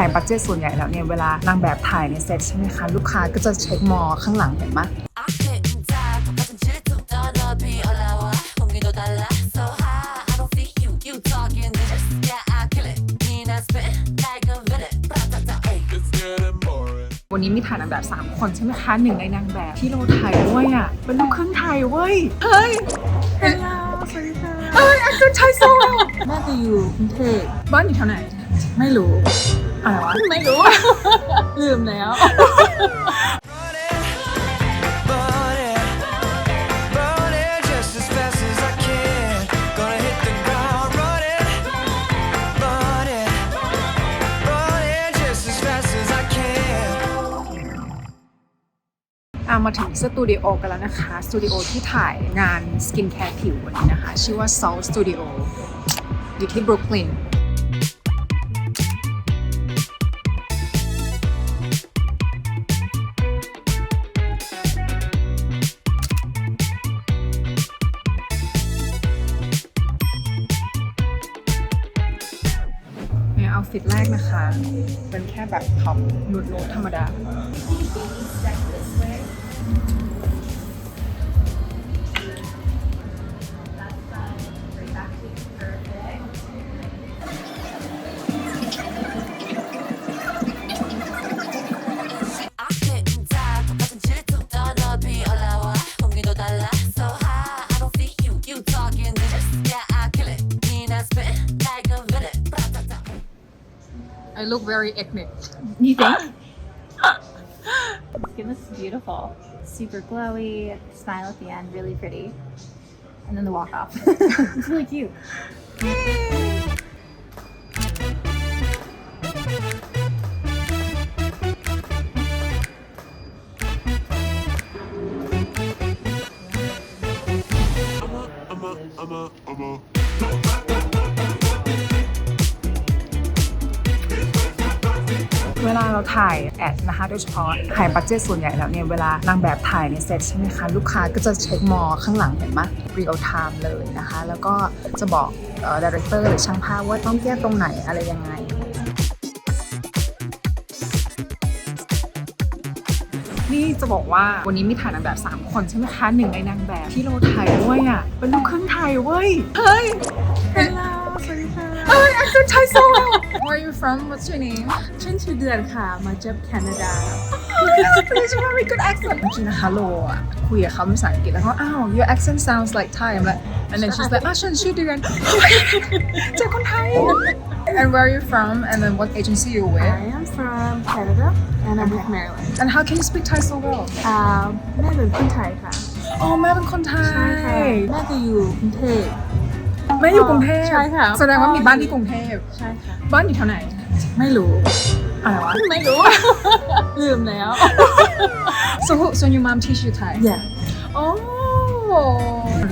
ถ่ายบัตเจตส่วนใหญ่แล้วเนี่ยเวลานางแบบถ่ายในเซตใช่ไหมคะ ลูกค้าก็จะเช็คมอข้างหลังเห็นไหมวันนี้มีถ่ายนางแบบ 3 คนใช่ไหมคะหนึ่งในนางแบบที่เราถ่ายด้วยอะเป็นลูกครึ่งไทยเว้ย เฮ้ยเฮ้ยสวัสดีค่ะเฮ้ยอันเดอร์ชายโซ่แม่จะอยู่กรุงเทพบ้านอยู่แถวไหน ไม่รู้ อะไรวะ ไม่รู้ ลืมแล้ว Running, running just as fast as I can. Gonna hit the ground running, running, running just as fast as I can. อะมาถึงสตูดิโอกันแล้วนะคะ สตูดิโอที่ถ่ายงานสกินแคร์ผิววันนี้นะคะ ชื่อว่า Soul Studio อยู่ที่บรุกลิน ฟิตแรกนะคะ เป็นแค่แบบท็อปนูดนูดธรรมดา look very ethnic You think? Skin looks beautiful. Super glowy, smile at the end, really pretty. And then the walk off. it's really cute. I'm a, I'm a, I'm a. เวลาเราถ่ายแอดนะคะโดยเฉพาะถ่ายบัตเจตส่วนใหญ่แล้วเนี่ยเวลานางแบบถ่ายในเซตใช่ไหมคะ ลูกค้าก็จะเช็คมอข้างหลังเห็นไหม real time เลยนะคะ แล้วก็จะบอกดีเรคเตอร์หรือช่างภาพว่าต้องแก้ตรงไหนอะไรยังไงนี่จะบอกว่าวันนี้มีถ่ายนางแบบ 3 คนใช่ไหมคะหนึ่งในนางแบบที่เราถ่ายด้วยอะเป็นลูกครึ่งไทยเว้ย เฮ้ย เอ้ยอันเซนไทยโซ Where are you from What's your name ฉันชื่อเดือนค่ะ มาจากแคนาดา It's a very good accent จริงๆนะฮัลโหลอ่ะคุยกับเขาเป็นภาษาอังกฤษแล้วเขาอ้าว your accent sounds like Thai I'm like and then she's like อ้าวฉันชื่อเดือน เจอคนไทย and where are you from and then what agency you with I am from Canada and I'm with Maryland and how can you speak Thai so well อ่าแม่เป็นคนไทยค่ะ อ๋อแม่เป็นคนไท ใช่ค่ะ ย แม่จะอยู่กรุงเทพ แม่อยู่กรุงเทพใช่ค่ะ แสดงว่ามีบ้านที่กรุงเทพใช่ค่ะ บ้านอยู่แถวไหน ไม่รู้อะไรวะ ไม่รู้ ลืมแล้ว so who- so your mom teach you Thai yeah โอ้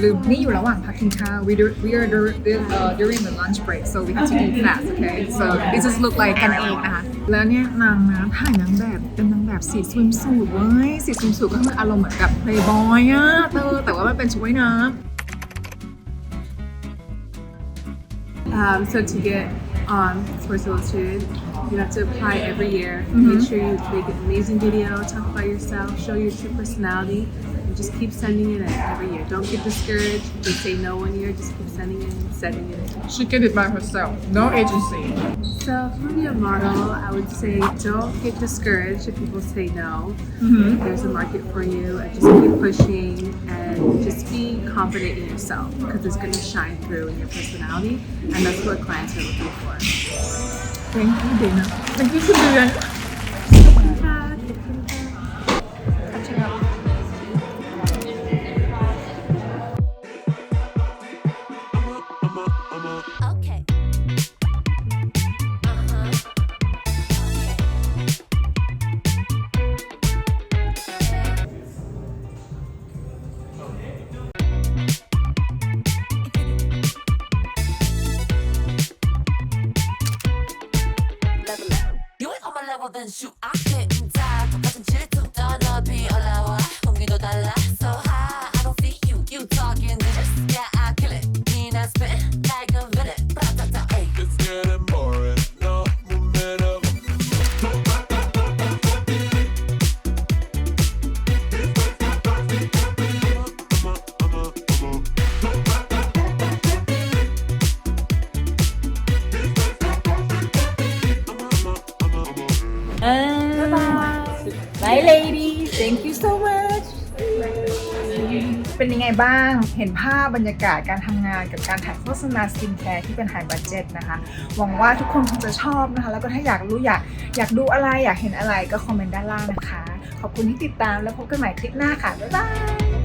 ลืมนี่อยู่ระหว่างพักกินข้าว we do we are dur- uh, during the lunch break so we have to eat fast okay so this is look like กันเองนะคะ แล้วเนี่ยนางนะถ่ายนางแบบเป็นนางแบบสีสวิมสูทเว้ยสีสวิมสูทก็คืออารมณ์เหมือนกับ playboy อะเออแต่ว่ามันเป็นชุดว่ายน้ Um, so to get on Sports Illustrated, you have to apply every year. Mm-hmm. Make sure you make an amazing video, talk about yourself, show your true personality, and just keep sending it in every year. Don't get discouraged. If they say no one year, just keep sending it in, sending it in. ำ she get it by herself no agency So for be a model, I would say don't get discouraged if people say no. Mm-hmm. There's a market for you, and just keep pushing and just be confident in yourself because it's going to shine through in your personality, and that's what clients are looking for. thank you Dana. Thank you คุ hands you, I can't Hi ladies thank you so much เป็นยังไงบ้าง เห็นภาพบรรยากาศการทำงานกับการถ่ายโฆษณาสกินแคร์ที่เป็นไฮบัจเจ็ตนะคะ หวังว่าทุกคนคงจะชอบนะคะ แล้วก็ถ้าอยากรู้อยากอยากดูอะไรอยากเห็นอะไรก็คอมเมนต์ด้านล่างนะคะ ขอบคุณที่ติดตามแล้วพบกันใหม่คลิปหน้าค่ะ บ๊ายบาย